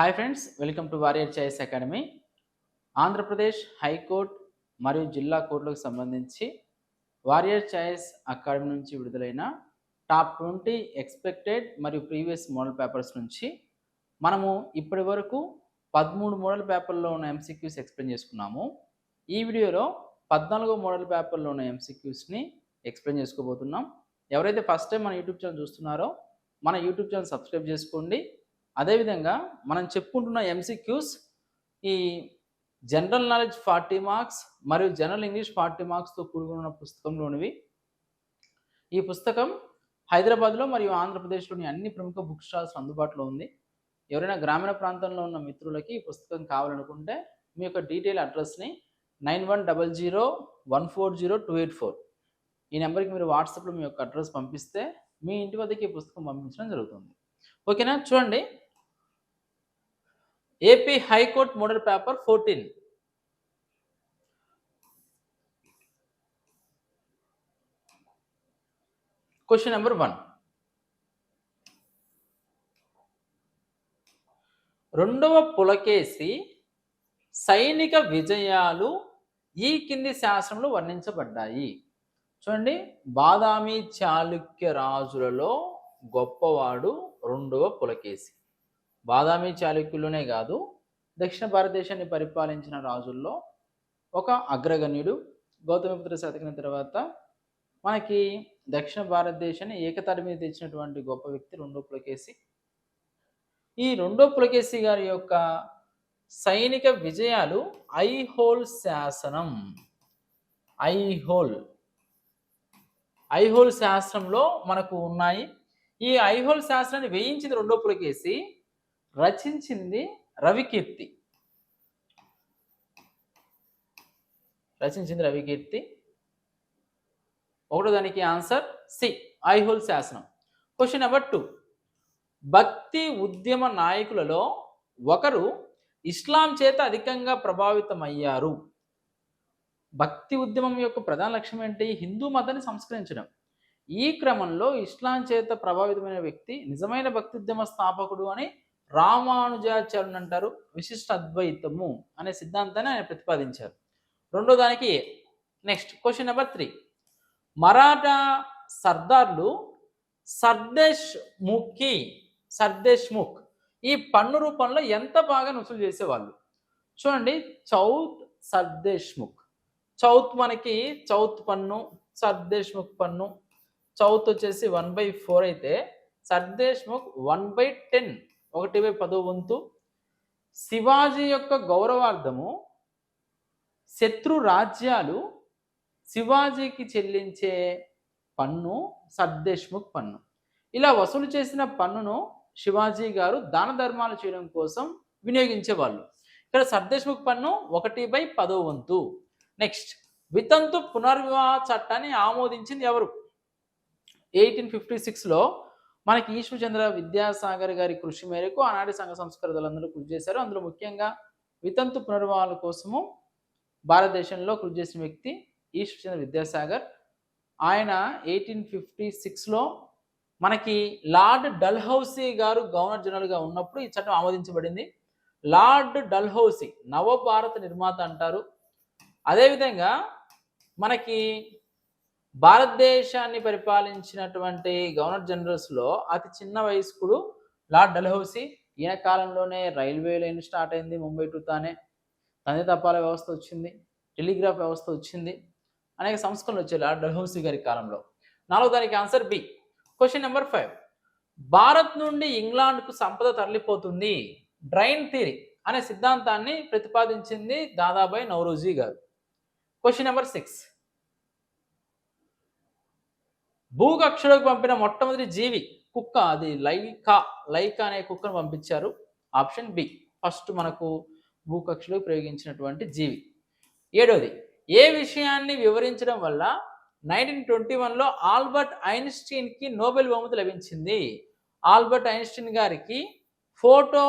Hi friends welcome to warrior choice academy Andhra Pradesh high court మరియు జిల్లా కోర్టులకు సంబంధించి వారియర్ చాయిస్ అకాడమీ నుంచి విడుదలైన టాప్ ట్వంటీ ఎక్స్పెక్టెడ్ మరియు ప్రీవియస్ మోడల్ పేపర్స్ నుంచి మనము ఇప్పటి వరకు పదమూడు మోడల్ పేపర్లో ఉన్న ఎంసీక్యూస్ ఎక్స్ప్లెయిన్ చేసుకున్నాము. ఈ వీడియోలో పద్నాలుగో మోడల్ పేపర్లో ఉన్న ఎంసీక్యూస్ని ఎక్స్ప్లెయిన్ చేసుకోబోతున్నాం. ఎవరైతే ఫస్ట్ టైం మన యూట్యూబ్ ఛానల్ చూస్తున్నారో మన యూట్యూబ్ ఛానల్ సబ్స్క్రైబ్ చేసుకోండి. అదేవిధంగా మనం చెప్పుకుంటున్న ఎంసీక్యూస్ ఈ జనరల్ నాలెడ్జ్ ఫార్టీ మార్క్స్ మరియు జనరల్ ఇంగ్లీష్ ఫార్టీ మార్క్స్తో కూడుకున్న పుస్తకంలోనివి. ఈ పుస్తకం హైదరాబాద్లో మరియు ఆంధ్రప్రదేశ్లోని అన్ని ప్రముఖ బుక్ స్టాల్స్ అందుబాటులో ఉంది. ఎవరైనా గ్రామీణ ప్రాంతంలో ఉన్న మిత్రులకి ఈ పుస్తకం కావాలనుకుంటే మీ యొక్క detail అడ్రస్ని nine one double zero one four zero two eight four ఈ నెంబర్కి మీరు వాట్సాప్లో మీ యొక్క అడ్రస్ పంపిస్తే మీ ఇంటి వద్దకి ఈ పుస్తకం పంపించడం జరుగుతుంది. ఓకేనా? చూడండి. AP high court model paper fourteen question number one రెండవ పులకేసి సైనిక విజయాలు ఈ కింది శాస్త్రంలో వర్ణించబడ్డాయి. చూడండి బాదామి చాళుక్య రాజులలో గొప్పవాడు రెండవ పులకేసి. బాదామి చాళుక్యులోనే కాదు దక్షిణ భారతదేశాన్ని పరిపాలించిన రాజుల్లో ఒక అగ్రగణ్యుడు గౌతమిపుత్ర శతకం తర్వాత మనకి దక్షిణ భారతదేశాన్ని ఏకతాటి మీద తెచ్చినటువంటి గొప్ప వ్యక్తి రెండో పులకేసి ఈ రెండో పులకేసి గారి యొక్క సైనిక విజయాలు ఐహోల్ శాసనం. ఐహోల్. ఐహోల్ శాస్త్రంలో మనకు ఉన్నాయి. ఈ ఐహోల్ శాస్త్రాన్ని వేయించింది రెండో పులకేసి రచించింది రవికీర్తి. రచించింది రవికీర్తి. ఒకటో దానికి ఆన్సర్ సి ఐహోల్ శాసనం. క్వశ్చన్ నెంబర్ టూ భక్తి ఉద్యమ నాయకులలో ఒకరు ఇస్లాం చేత అధికంగా ప్రభావితమయ్యారు. భక్తి ఉద్యమం యొక్క ప్రధాన లక్ష్యం ఏంటి? హిందూ మతాన్ని సంస్కరించడం. ఈ క్రమంలో ఇస్లాం చేత ప్రభావితమైన వ్యక్తి నిజమైన భక్తి ఉద్యమ స్థాపకుడు అని రామానుజాచార్యుని అంటారు విశిష్ట అద్వైతము అనే సిద్ధాంతాన్ని ఆయన ప్రతిపాదించారు. రెండో దానికి next question number three Maratha సర్దార్లు Sardeshmukhi Sardeshmukh ఈ పన్ను రూపంలో ఎంత బాగా వసూలు చేసేవాళ్ళు? చూడండి చౌత్ సర్దేశ్ ముఖ్. చౌత్ మనకి చౌత్ పన్ను సర్దేశ్ ముఖ్ పన్ను. చౌత్ వచ్చేసి వన్ బై ఫోర్ అయితే Sardeshmukh one by ten. ఒకటి బై పదో వంతు. శివాజీ యొక్క గౌరవార్థము శత్రు రాజ్యాలు శివాజీకి చెల్లించే పన్ను సర్దేశ్ముఖ్ పన్ను. ఇలా వసూలు చేసిన పన్నును శివాజీ గారు దాన ధర్మాలు చేయడం కోసం వినియోగించేవాళ్ళు. ఇక్కడ సర్దేశ్ముఖ్ పన్ను ఒకటి బై పదో వంతు. నెక్స్ట్ వితంతు పునర్వివాహ చట్టాన్ని ఆమోదించింది ఎవరు? ఎయిటీన్ ఫిఫ్టీ సిక్స్లో మనకి ఈశ్వచంద్ర విద్యాసాగర్ గారి కృషి మేరకు ఆనాటి సంఘ సంస్కృతులందరూ కృషి చేశారు. అందులో ముఖ్యంగా వితంతు పునర్వివాహాల కోసము భారతదేశంలో కృషి చేసిన వ్యక్తి ఈశ్వచంద్ర విద్యాసాగర్. ఆయన ఎయిటీన్ ఫిఫ్టీ సిక్స్లో మనకి లార్డ్ డల్హౌసీ గారు గవర్నర్ జనరల్గా ఉన్నప్పుడు ఈ చట్టం ఆమోదించబడింది. లార్డ్ డల్హౌసీ నవభారత నిర్మాత అంటారు. అదేవిధంగా మనకి భారతదేశాన్ని పరిపాలించినటువంటి గవర్నర్ జనరల్స్లో అతి చిన్న వయస్కుడు లార్డ్ డల్హౌసీ. ఈయన కాలంలోనే రైల్వే లైన్ స్టార్ట్ అయింది. ముంబై టు తానే తండ్రి తపాల వ్యవస్థ వచ్చింది. టెలిగ్రాఫ్ వ్యవస్థ వచ్చింది. అనేక సంస్కరణలు వచ్చాయి లార్డ్ డల్హౌసీ గారి కాలంలో. నాలుగో దానికి answer B. Question number five. Bharat నుండి ఇంగ్లాండ్కు సంపద తరలిపోతుంది. డ్రైన్ థియరీ అనే సిద్ధాంతాన్ని ప్రతిపాదించింది దాదాబాయ్ నౌరోజీ గారు. Question number six. భూకక్షలోకి పంపిన మొట్టమొదటి జీవి కుక్క. అది లైకా లైకా అనే కుక్కను పంపించారు. ఆప్షన్ బి ఫస్ట్ మనకు భూకక్షలో ప్రయోగించినటువంటి జీవి. ఏడవది ఏ విషయాన్ని వివరించడం వల్ల నైన్టీన్ ట్వంటీ వన్లో ఆల్బర్ట్ ఐన్స్టీన్కి నోబెల్ బహుమతి లభించింది? ఆల్బర్ట్ ఐన్స్టీన్ గారికి photo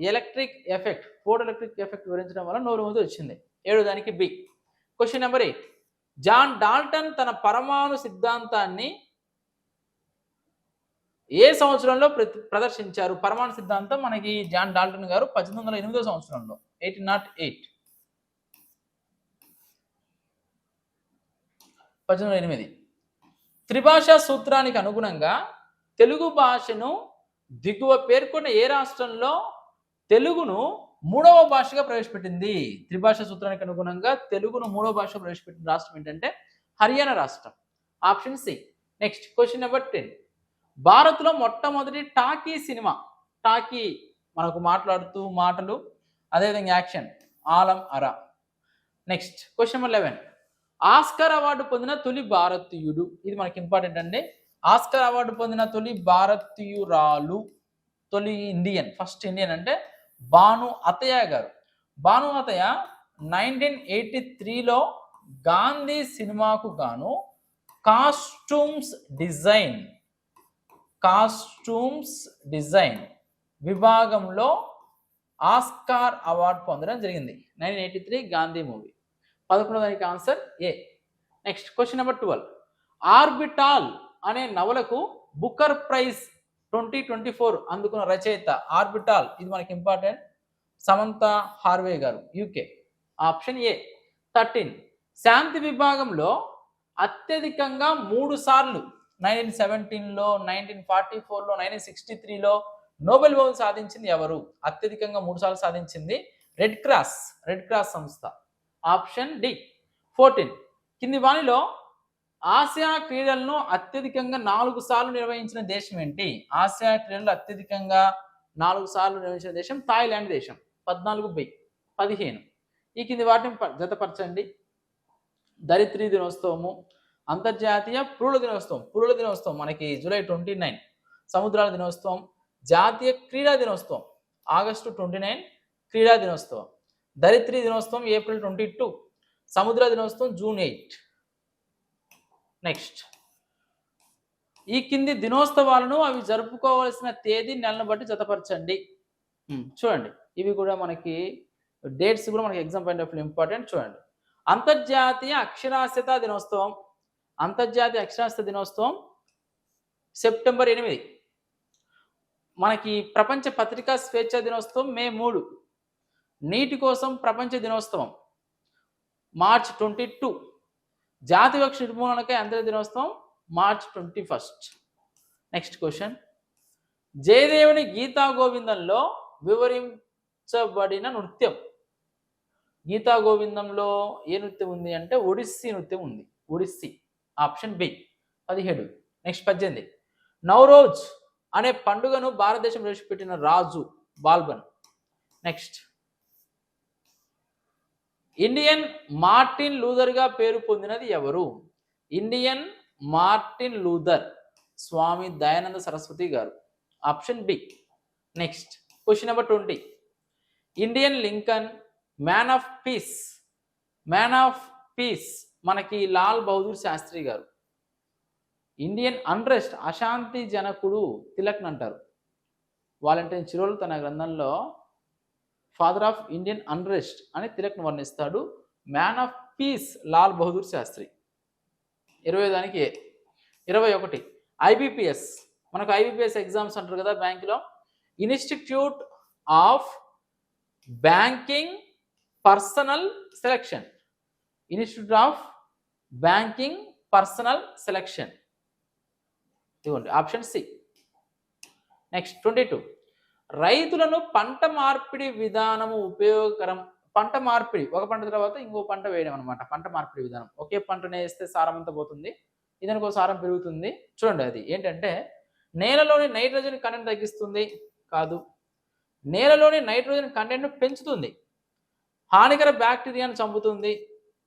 electric effect photo electric effect వివరించడం వల్ల నోబెల్ బహుమతి వచ్చింది. ఏడో దానికి B. Question number eight John Dalton తన పరమాణు సిద్ధాంతాన్ని ఏ సంవత్సరంలో ప్రదర్శించారు? పరమాణు సిద్ధాంతం మనకి జాన్ డాల్టన్ గారు పద్దెనిమిది వందల ఎనిమిదో సంవత్సరంలో. Eighteen nought eight. పద్దెనిమిది వందల ఎనిమిది. త్రిభాషా సూత్రానికి అనుగుణంగా తెలుగు భాషను దిగువ పేర్కొన్న ఏ రాష్ట్రంలో తెలుగును మూడవ భాషగా ప్రవేశపెట్టింది. త్రిభాషా సూత్రానికి అనుగుణంగా తెలుగును మూడవ భాషగా ప్రవేశపెట్టిన రాష్ట్రం ఏంటంటే హర్యానా రాష్ట్రం. Option C. Next question number ten. భారత్లో మొట్టమొదటి టాకీ సినిమా టాకీ మనకు మాట్లాడుతూ మాటలు అదేవిధంగా action Alam Ara. Next question number eleven. Oscar award పొందిన తొలి భారతీయుడు ఇది మనకి ఇంపార్టెంట్ అండి. ఆస్కార్ అవార్డు పొందిన తొలి భారతీయురాలు తొలి ఇండియన్ ఫస్ట్ ఇండియన్ అంటే భాను అతయ్య గారు. భాను అతయ్య నైన్టీన్ ఎయిటీ త్రీలో గాంధీ సినిమాకు గాను కాస్ట్యూమ్స్ డిజైన్ కాస్ట్యూమ్స్ డిజైన్ విభాగంలో ఆస్కార్ అవార్డు పొందడం జరిగింది. Nineteen eighty three Gandhi movie. పదకొండో దానికి answer A? Next question number twelve. Orbital అనే నవలకు Booker prize twenty twenty four అందుకున్న రచయిత ఆర్బిటాల్ ఇది మనకి ఇంపార్టెంట్ సమంత హార్వే గారు యూకే ఆప్షన్ ఏ థర్టీన్ శాంతి విభాగంలో అత్యధికంగా మూడు సార్లు నైన్టీన్ సెవెంటీన్లో నైన్టీన్ ఫార్టీ ఫోర్లో నైన్టీన్ సిక్స్టీ త్రీలో నోబెల్ బహుమతి సాధించింది ఎవరు? అత్యధికంగా మూడు సార్లు సాధించింది రెడ్ క్రాస్ రెడ్ క్రాస్ సంస్థ. ఆప్షన్ డి ఫోర్టీన్ కింది వాణిలో ఆసియా క్రీడలను అత్యధికంగా నాలుగు సార్లు నిర్వహించిన దేశం ఏంటి? ఆసియా క్రీడలు అత్యధికంగా నాలుగు సార్లు నిర్వహించిన దేశం థాయిలాండ్ దేశం. పద్నాలుగు బై పదిహేను. ఈ కింది వాటిని ప- జతపరచండి. దరిద్రీ దినోత్సవము అంతర్జాతీయ పురుల దినోత్సవం. పురుల దినోత్సవం మనకి జూలై ట్వంటీ నైన్. సముద్రాల దినోత్సవం జాతీయ క్రీడా దినోత్సవం. ఆగస్టు ట్వంటీ నైన్ క్రీడా దినోత్సవం. దరిద్రీ దినోత్సవం ఏప్రిల్ ట్వంటీ టూ. సముద్ర దినోత్సవం జూన్ ఎయిట్. నెక్స్ట్. ఈ కింది దినోత్సవాలను అవి జరుపుకోవాల్సిన తేదీ నెలను బట్టి జతపరచండి. ఉమ్, చూడండి ఇవి కూడా మనకి డేట్స్ కూడా మనకి exam point of view important చూడండి. అంతర్జాతీయ అక్షరాస్యత దినోత్సవం. అంతర్జాతీయ అక్షరాస్యత దినోత్సవం సెప్టెంబర్ ఎనిమిది. మనకి ప్రపంచ పత్రికా స్వేచ్ఛ దినోత్సవం మే మూడు. నీటి కోసం ప్రపంచ దినోత్సవం మార్చ్ ట్వంటీ టూ. జాతి వివక్ష నిర్మూలనకై అంతర్జాతీయ దినోత్సవం March twenty first. Next question జయదేవుని Gita గోవిందంలో వివరించబడిన నృత్యం. గీతా గోవిందంలో ఏ నృత్యం ఉంది అంటే ఒడిస్సీ నృత్యం ఉంది. ఒడిస్సీ. ఆప్షన్ బి పదిహేడు. నెక్స్ట్ పద్దెనిమిది. నవరోజ్ అనే పండుగను భారతదేశం ప్రవేశపెట్టిన రాజు బాల్బన్. నెక్స్ట్ ఇండియన్ మార్టిన్ లూథర్గా పేరు పొందినది ఎవరు? Indian Martin Luther Swami Dayananda Saraswati గారు. Option B. Next. Question number twenty. Indian Lincoln man of peace. Man of peace మనకి లాల్ బహదూర్ శాస్త్రి గారు. ఇండియన్ అన్రెస్ట్ అశాంతి జనకుడు తిలక్ని అంటారు. వాళ్ళంటే చిరోలు తన గ్రంథంలో ఫాదర్ ఆఫ్ ఇండియన్ అన్రెస్ట్ అని తిలక్ను వర్ణిస్తాడు. Man of peace Lal Bahadur Shastri. ఇరవై దానికి ఇరవై ఒకటి. ఐబిపిఎస్ మనకు ఐబిపిఎస్ ఎగ్జామ్స్ అంటారు కదా బ్యాంకులో. Institute of banking personnel selection institute of banking personnel selection ఇదిగోండి option C next twenty two రైతులను పంట మార్పిడి విధానము ఉపయోగకరం పంట మార్పిడి ఒక పంట తర్వాత ఇంకో పంట వేయడం అనమాట పంట మార్పిడి విధానం. ఒకే పంటనే వేస్తే సారం అంతా పోతుంది ఇదనుకో సారం పెరుగుతుంది. చూడండి అది ఏంటంటే నేలలోని నైట్రోజన్ కంటెంట్ తగ్గిస్తుంది కాదు నేలలోని నైట్రోజన్ కంటెంట్ పెంచుతుంది. హానికర బ్యాక్టీరియాను చంపుతుంది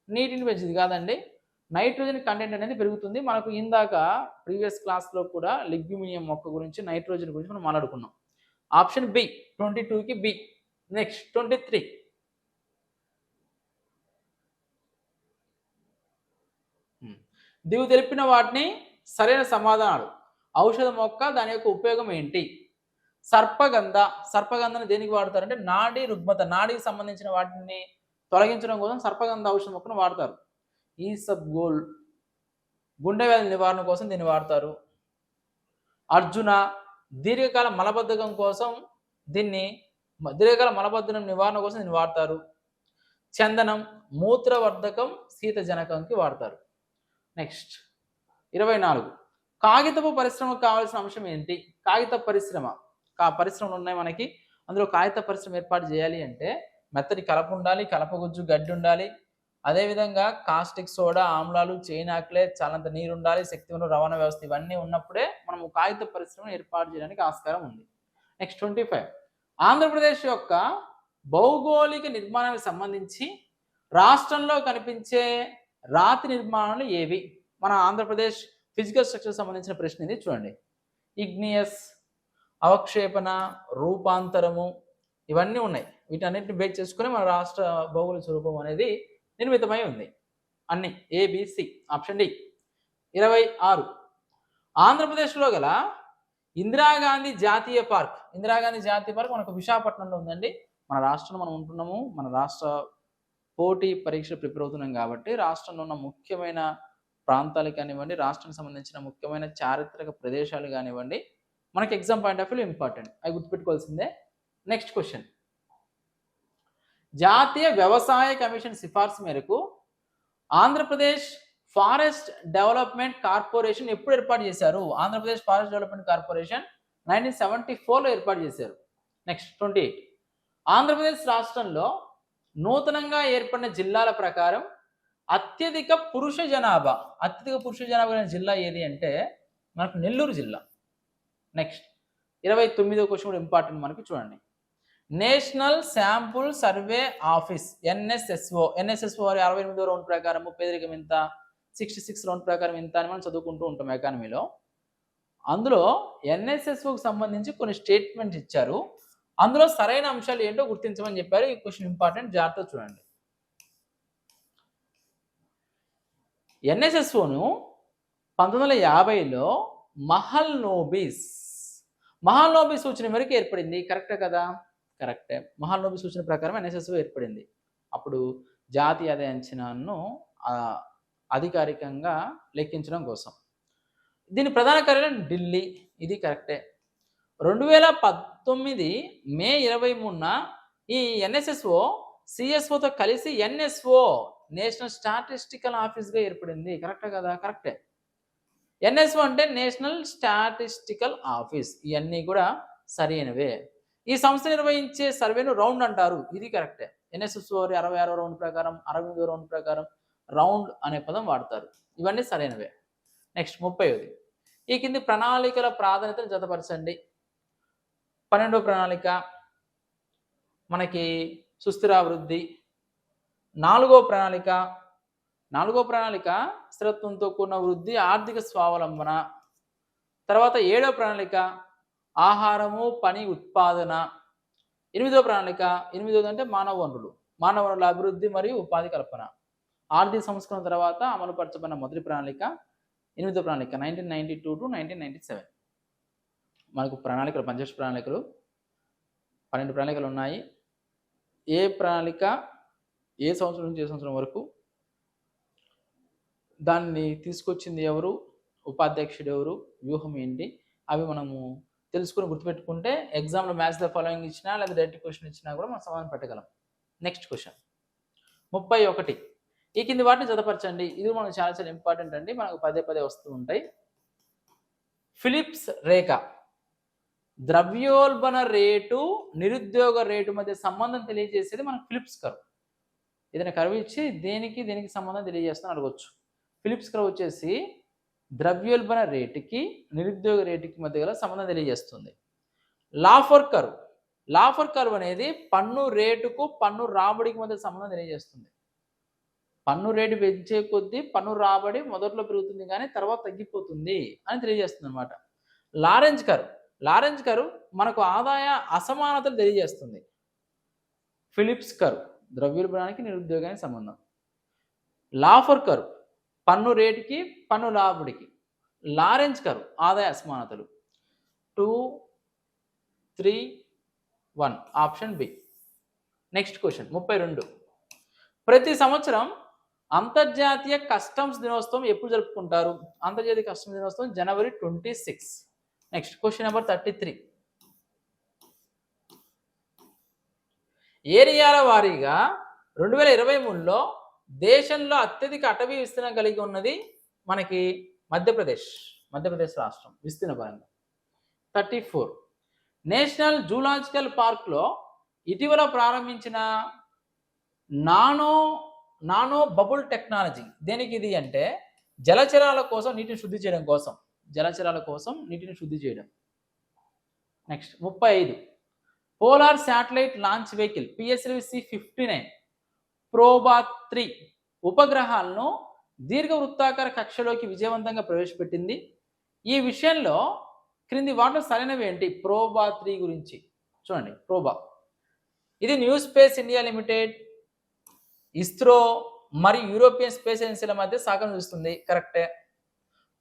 నీటిని పెంచుతుంది కాదండి. నైట్రోజన్ కంటెంట్ అనేది పెరుగుతుంది. మనకు ఇందాక ప్రీవియస్ క్లాస్లో కూడా లిగ్యూమినియం మొక్క గురించి నైట్రోజన్ గురించి మనం మాట్లాడుకున్నాం. ఆప్షన్ బి ట్వంటీ టూకి బి. Next twenty three. దిగు తెలిపిన వాటిని సరైన సమాధానాలు. ఔషధ మొక్క దాని యొక్క ఉపయోగం ఏంటి? సర్పగంధ. సర్పగంధని దేనికి వాడతారంటే నాడీ రుగ్మత నాడీకి సంబంధించిన వాటిని తొలగించడం కోసం సర్పగంధ ఔషధ మొక్కను వాడతారు. ఈ సబ్ గోల్డ్ గుండె వ్యాధి నివారణ కోసం దీన్ని వాడతారు. అర్జున దీర్ఘకాల మలబద్ధకం కోసం దీన్ని దీర్ఘకాల మలబద్ధకం నివారణ కోసం దీన్ని వాడతారు. చందనం మూత్రవర్ధకం శీతజనకంకి వాడతారు. నెక్స్ట్ ఇరవై నాలుగు కాగితపు పరిశ్రమకు కావాల్సిన అంశం ఏంటి? కాగిత పరిశ్రమ. కా పరిశ్రమలు ఉన్నాయి మనకి. అందులో కాగిత పరిశ్రమ ఏర్పాటు చేయాలి అంటే మెత్తటి కలప ఉండాలి కలపగుజ్జు గడ్డి ఉండాలి అదేవిధంగా కాస్టిక్ సోడా ఆమ్లాలు చైనాక్లే చాలంత నీరు ఉండాలి శక్తివంత రవాణా వ్యవస్థ ఇవన్నీ ఉన్నప్పుడే మనం కాగిత పరిశ్రమను ఏర్పాటు చేయడానికి ఆస్కారం ఉంది. నెక్స్ట్ ట్వంటీ ఫైవ్ ఆంధ్రప్రదేశ్ యొక్క భౌగోళిక నిర్మాణానికి సంబంధించి రాష్ట్రంలో కనిపించే రాతి నిర్మాణాలు ఏవి? మన ఆంధ్రప్రదేశ్ ఫిజికల్ స్ట్రక్చర్ సంబంధించిన ప్రశ్న ఇది. చూడండి. ఇగ్నియస్ అవక్షేపణ రూపాంతరము ఇవన్నీ ఉన్నాయి. వీటన్నిటిని బేస్ చేసుకుని మన రాష్ట్ర భౌగోళిక స్వరూపం అనేది నిర్మితమై ఉంది. అన్ని ఏబిసి ఆప్షన్ డి ఇరవై ఆరు. ఆంధ్రప్రదేశ్లో గల ఇందిరాగాంధీ జాతీయ పార్క్. ఇందిరాగాంధీ జాతీయ పార్క్ మనకు విశాఖపట్నంలో ఉందండి. మన రాష్ట్రంలో మనం ఉంటున్నాము. మన రాష్ట్ర పోటీ పరీక్ష ప్రిపేర్ అవుతున్నాం కాబట్టి రాష్ట్రంలో ఉన్న ముఖ్యమైన ప్రాంతాలు కానివ్వండి రాష్ట్రానికి సంబంధించిన ముఖ్యమైన చారిత్రక ప్రదేశాలు కానివ్వండి మనకి exam point of view important అవి గుర్తుపెట్టుకోవాల్సిందే. నెక్స్ట్ క్వశ్చన్ జాతీయ వ్యవసాయ కమిషన్ సిఫార్సు మేరకు ఆంధ్రప్రదేశ్ ఫారెస్ట్ డెవలప్మెంట్ కార్పొరేషన్ ఎప్పుడు ఏర్పాటు చేశారు? Andhra Pradesh forest development corporation nineteen seventy ఫోర్లో ఏర్పాటు చేశారు. Next twenty eight. ఆంధ్రప్రదేశ్ రాష్ట్రంలో నూతనంగా ఏర్పడిన జిల్లాల ప్రకారం అత్యధిక పురుష జనాభా అత్యధిక పురుష జనాభా జిల్లా ఏది అంటే మనకు నెల్లూరు జిల్లా. నెక్స్ట్. ఇరవై తొమ్మిదో క్వశ్చన్ కూడా ఇంపార్టెంట్ మనకి చూడండి. National sample survey office NSSO. NSSO వారి అరవై ఎనిమిదో రౌండ్ ప్రకారం పేదరికం ఇంత సిక్స్టీ సిక్స్ రౌండ్ ప్రకారం ఇంత అని మనం చదువుకుంటూ ఉంటాం ఎకానమీలో. అందులో ఎన్ఎస్ఎస్ఓకి సంబంధించి కొన్ని స్టేట్మెంట్స్ ఇచ్చారు. అందులో సరైన అంశాలు ఏంటో గుర్తించమని చెప్పారు. ఈ క్వశ్చన్ ఇంపార్టెంట్ జాగ్రత్త చూడండి. ఎన్ఎస్ఎస్ఓను పంతొమ్మిది వందల యాభైలో మహల్ నోబీస్. మహల్ నోబీస్ సూచన మేరకు ఏర్పడింది. కరెక్టే కదా? కరెక్టే. మహానోబి సూచన ప్రకారం ఎన్ఎస్ఎస్ఓ ఏర్పడింది. అప్పుడు జాతి ఆదాయ అంచనాను అధికారికంగా లెక్కించడం కోసం. దీని ప్రధాన కార్యాలయం ఢిల్లీ. ఇది కరెక్టే. రెండు వేల పంతొమ్మిది మే ఇరవై మూడున ఈ ఎన్ఎస్ఎస్ఓ సిఎస్ఓతో కలిసి ఎన్ఎస్ఓ నేషనల్ స్టాటిస్టికల్ ఆఫీస్గా ఏర్పడింది. కరెక్టే కదా? కరెక్టే. ఎన్ఎస్ఓ అంటే నేషనల్ స్టాటిస్టికల్ ఆఫీస్. ఇవన్నీ కూడా సరైనవే. ఈ సంస్థ నిర్వహించే సర్వేను రౌండ్ అంటారు. ఇది కరెక్టే. ఎన్ఎస్ఎస్ఓ అరవై ఆరో రౌండ్ ప్రకారం అరవై ఎనిమిదో రౌండ్ ప్రకారం రౌండ్ అనే పదం వాడతారు. ఇవన్నీ సరైనవే. నెక్స్ట్ ముప్పైది ఈ కింది ప్రణాళికల ప్రాధాన్యతను జతపరచండి. పన్నెండో ప్రణాళిక మనకి సుస్థిరాభివృద్ధి. నాలుగో ప్రణాళిక నాలుగో ప్రణాళిక స్థిరత్వంతో కూడిన వృద్ధి ఆర్థిక స్వావలంబన. తర్వాత ఏడో ప్రణాళిక ఆహారము పని ఉత్పాదన. ఎనిమిదో ప్రణాళిక ఎనిమిదోది అంటే మానవ వనరులు మానవ వనరుల అభివృద్ధి మరియు ఉపాధి కల్పన. ఆర్థిక సంస్కరణ తర్వాత అమలుపరచబడిన మొదటి ప్రణాళిక ఎనిమిదో ప్రణాళిక nineteen ninety two to nineteen ninety seven మనకు ప్రణాళికలు పంచవర్ష ప్రణాళికలు. పన్నెండు ప్రణాళికలు ఉన్నాయి. ఏ ప్రణాళిక ఏ సంవత్సరం నుంచి ఏ సంవత్సరం వరకు? దాన్ని తీసుకొచ్చింది ఎవరు? ఉపాధ్యక్షుడు ఎవరు? వ్యూహం ఏంటి? అవి మనము తెలుసుకుని గుర్తుపెట్టుకుంటే ఎగ్జామ్లో మ్యాథ్స్ ద ఫాలోయింగ్ ఇచ్చినా లేదా డైరెక్ట్ క్వశ్చన్ ఇచ్చినా కూడా మనం సమాధానం పెట్టగలం. నెక్స్ట్ క్వశ్చన్ ముప్పై ఒకటి. ఈ కింది వాటిని జతపరచండి. ఇది మనకు చాలా చాలా ఇంపార్టెంట్ అండి. మనకు పదే పదే వస్తూ ఉంటాయి. ఫిలిప్స్ రేఖ. ద్రవ్యోల్బణ రేటు నిరుద్యోగ రేటు మధ్య సంబంధం తెలియజేసేది మనకు ఫిలిప్స్ కర్వ్ ఏదైనా కర్వ్ ఇచ్చి దేనికి దేనికి సంబంధం తెలియజేస్తాను అడగొచ్చు. ఫిలిప్స్ కర్వ్ వచ్చేసి ద్రవ్యోల్బణ రేటుకి నిరుద్యోగ రేటుకి మధ్య గల సంబంధం తెలియజేస్తుంది. లాఫర్ కర్వ్ లాఫర్ కర్వ్ అనేది పన్ను రేటుకు పన్ను రాబడికి మధ్య సంబంధం తెలియజేస్తుంది. పన్ను రేటు పెంచే కొద్దీ పన్ను రాబడి మొదట్లో పెరుగుతుంది కానీ తర్వాత తగ్గిపోతుంది అని తెలియజేస్తుంది అనమాట లారెంజ్ కర్వ్ లారెంజ్ కర్వ్ మనకు ఆదాయ అసమానతలు తెలియజేస్తుంది. ఫిలిప్స్ కర్వ్ ద్రవ్యోల్బణానికి నిరుద్యోగానికి సంబంధం. లాఫర్ కర్వ్ పన్ను రేటుకి పన్ను లాభడికి. లారెన్స్ కరు ఆదాయ అసమానతలు. Two three one option B. Next question ముప్పై రెండు. ప్రతి సంవత్సరం అంతర్జాతీయ కస్టమ్స్ దినోత్సవం ఎప్పుడు జరుపుకుంటారు? అంతర్జాతీయ కస్టమ్స్ దినోత్సవం జనవరి twenty six. Next question number thirty three. ఏరియాల వారీగా రెండు వేల ఇరవై మూడులో దేశంలో అత్యధిక అటవీ విస్తీర్ణం కలిగి ఉన్నది మనకి మధ్యప్రదేశ్ మధ్యప్రదేశ్ రాష్ట్రం విస్తీర్ణ పరంగా థర్టీ ఫోర్. నేషనల్ జూలాజికల్ పార్క్లో ఇటీవల ప్రారంభించిన నానో నానో బబుల్ టెక్నాలజీ దేనికి ఇది అంటే జలచరాల కోసం నీటిని శుద్ధి చేయడం కోసం జలచరాల కోసం నీటిని శుద్ధి చేయడం. నెక్స్ట్ ముప్పై ఐదు. Polar satellite launch vehicle PSLC fifty nine. Proba three ఉపగ్రహాలను దీర్ఘవృత్తాకార కక్షలోకి విజయవంతంగా ప్రవేశపెట్టింది. ఈ విషయంలో క్రింది వాటిలో సరైనవి ఏంటి? ప్రోబా త్రీ గురించి. చూడండి ప్రోబా. ఇది new space India limited ISRO మరియు యూరోపియన్ స్పేస్ ఏజెన్సీల మధ్య సహకారం చూస్తుంది కరెక్టే.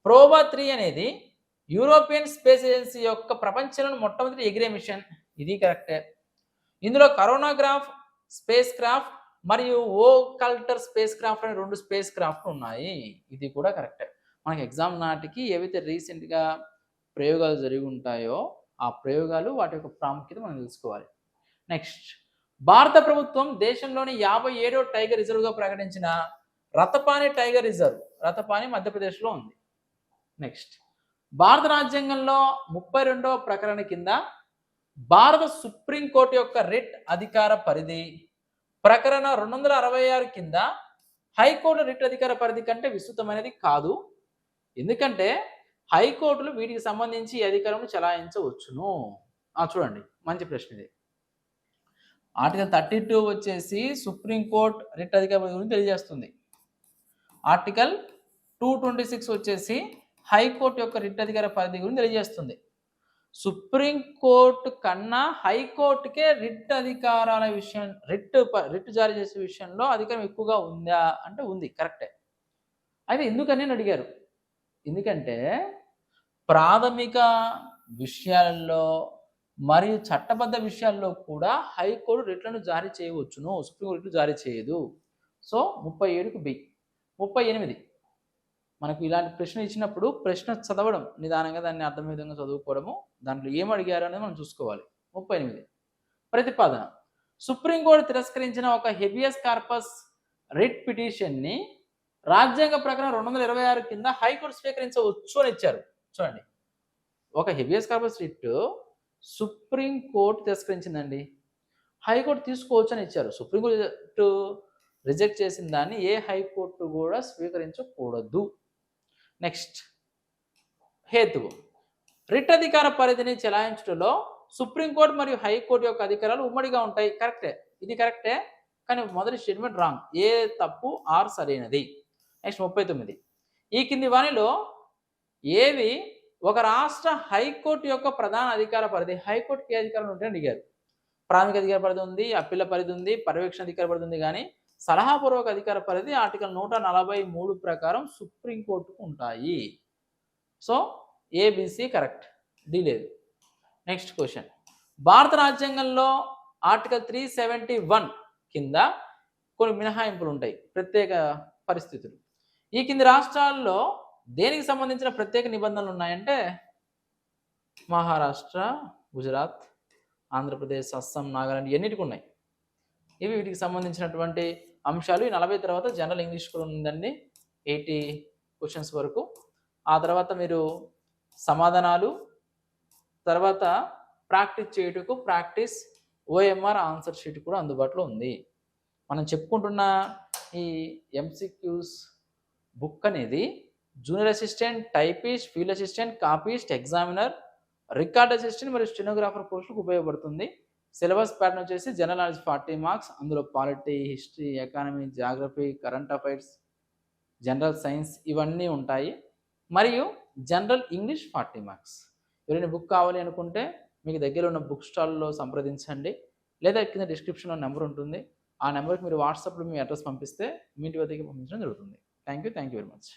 ప్రోబా త్రీ అనేది యూరోపియన్ స్పేస్ ఏజెన్సీ యొక్క ప్రపంచంలోని మొట్టమొదటి ఎగిరే మిషన్. ఇది కరెక్టే. ఇందులో కరోనాగ్రాఫ్ స్పేస్ క్రాఫ్ట్ మరియు ఓ కల్టర్ స్పేస్ క్రాఫ్ట్ అనే రెండు స్పేస్ క్రాఫ్ట్ ఉన్నాయి. ఇది కూడా కరెక్టే. మనకి ఎగ్జామ్ నాటికి ఏవైతే రీసెంట్గా ప్రయోగాలు జరిగి ఉంటాయో ఆ ప్రయోగాలు వాటి యొక్క ప్రాముఖ్యత మనం తెలుసుకోవాలి. నెక్స్ట్ భారత ప్రభుత్వం దేశంలోని యాభై ఏడో టైగర్ రిజర్వ్గా ప్రకటించిన రతపాని టైగర్ రిజర్వ్ రతపాని మధ్యప్రదేశ్లో ఉంది. నెక్స్ట్ భారత రాజ్యాంగంలో ముప్పై రెండవ ప్రకరణ కింద భారత సుప్రీంకోర్టు యొక్క రిట్ అధికార పరిధి ప్రకరణ రెండు వందల అరవై ఆరు కింద హైకోర్టు రిట్ అధికార పరిధి కంటే విస్తృతమైనది కాదు. ఎందుకంటే హైకోర్టులు వీటికి సంబంధించి ఈ అధికారం చలాయించవచ్చును. చూడండి మంచి ప్రశ్న ఇది. ఆర్టికల్ థర్టీ టూ వచ్చేసి సుప్రీంకోర్టు రిట్ అధికార పరిధి గురించి తెలియజేస్తుంది. ఆర్టికల్ టూ ట్వంటీ సిక్స్ వచ్చేసి హైకోర్టు యొక్క రిట్ అధికార పరిధి గురించి తెలియజేస్తుంది. సుప్రీంకోర్టు కన్నా హైకోర్టుకే రిట్ అధికారాల విషయం రిట్ రిట్ జారీ చేసే విషయంలో అధికారం ఎక్కువగా ఉందా అంటే ఉంది కరెక్టే. అయితే ఎందుకని అడిగారు? ఎందుకంటే ప్రాథమిక విషయాల్లో మరియు చట్టబద్ధ విషయాల్లో కూడా హైకోర్టు రిట్లను జారీ చేయవచ్చును సుప్రీంకోర్టు రిట్లు జారీ చేయదు. సో ముప్పై ఏడుకు బి ముప్పై ఎనిమిది. మనకు ఇలాంటి ప్రశ్న ఇచ్చినప్పుడు ప్రశ్న చదవడం నిదానంగా దాన్ని అర్థమయ్యే విధంగా చదువుకోవడము దాంట్లో ఏం అడిగారు అనేది మనం చూసుకోవాలి. ముప్పై ఎనిమిది. ప్రతిపాదన. సుప్రీంకోర్టు తిరస్కరించిన ఒక హెబియస్ కార్పస్ రిట్ పిటిషన్ని రాజ్యాంగ ప్రకారం రెండు వందల ఇరవై ఆరు కింద హైకోర్టు స్వీకరించవచ్చు అని ఇచ్చారు. చూడండి. ఒక habeas corpus writ supreme court తిరస్కరించిందండి. High court తీసుకోవచ్చు అని ఇచ్చారు. సుప్రీంకోర్టు రిజెక్ట్ చేసిన దాన్ని ఏ హైకోర్టు కూడా స్వీకరించకూడదు. నెక్స్ట్ హేతువు. రిట్ అధికార పరిధిని చెలాయించడంలో సుప్రీంకోర్టు మరియు హైకోర్టు యొక్క అధికారాలు ఉమ్మడిగా ఉంటాయి. కరెక్టే. ఇది కరెక్టే. కానీ మొదటి స్టేట్మెంట్ రాంగ్ ఏ తప్పు ఆర్ సరైనది? నెక్స్ట్ ముప్పై తొమ్మిది. ఈ కింది వాణిలో ఏవి ఒక రాష్ట్ర హైకోర్టు యొక్క ప్రధాన అధికార పరిధి? హైకోర్టుకి ఏ ఉంటే అడిగారు. ప్రాథమిక అధికార పరిధి ఉంది అప్పీల పరిధి ఉంది పర్యవేక్షణ అధికార పరిధి ఉంది కానీ సలహాపూర్వక అధికార పరిధి ఆర్టికల్ నూట నలభై మూడు ప్రకారం సుప్రీంకోర్టుకు ఉంటాయి. So A B C correct D లేదు. నెక్స్ట్ క్వశ్చన్ భారత రాజ్యాంగంలో ఆర్టికల్ త్రీ సెవెంటీ వన్ కింద కొన్ని మినహాయింపులు ఉంటాయి. ప్రత్యేక పరిస్థితులు. ఈ కింది రాష్ట్రాల్లో దేనికి సంబంధించిన ప్రత్యేక నిబంధనలు ఉన్నాయంటే మహారాష్ట్ర గుజరాత్ ఆంధ్రప్రదేశ్ అస్సాం నాగాలాండ్ ఎన్నిటికి ఉన్నాయి. ఇవి వీటికి సంబంధించినటువంటి అంశాలు ఈ నలభై తర్వాత జనరల్ ఇంగ్లీష్ కూడా ఉందండి. ఎయిటీ క్వశ్చన్స్ వరకు. ఆ తర్వాత మీరు సమాధానాలు తర్వాత ప్రాక్టీస్ చేయుటకు ప్రాక్టీస్ ఓఎంఆర్ ఆన్సర్ షీట్ కూడా అందుబాటులో ఉంది. మనం చెప్పుకుంటున్న ఈ ఎంసిక్యూస్ బుక్ అనేది junior assistant typist field assistant copyist examiner record assistant మరియు స్టెనోగ్రాఫర్ పోస్టులకు ఉపయోగపడుతుంది. సిలబస్ ప్యాటర్న్ వచ్చేసి జనరల్ నాలెడ్జ్ ఫార్టీ మార్క్స్ అందులో polity history economy geography current affairs general science ఇవన్నీ ఉంటాయి. మరియు జనరల్ ఇంగ్లీష్ ఫార్టీ మార్క్స్. ఎవరైనా బుక్ కావాలి అనుకుంటే మీకు దగ్గర ఉన్న బుక్ స్టాల్లో సంప్రదించండి. లేదా కింద డిస్క్రిప్షన్లో నెంబర్ ఉంటుంది. ఆ నెంబర్కి మీరు వాట్సాప్లో మీ అడ్రస్ పంపిస్తే మీ ఇంటి వద్దకి పంపించడం జరుగుతుంది. Thank you thank you very much.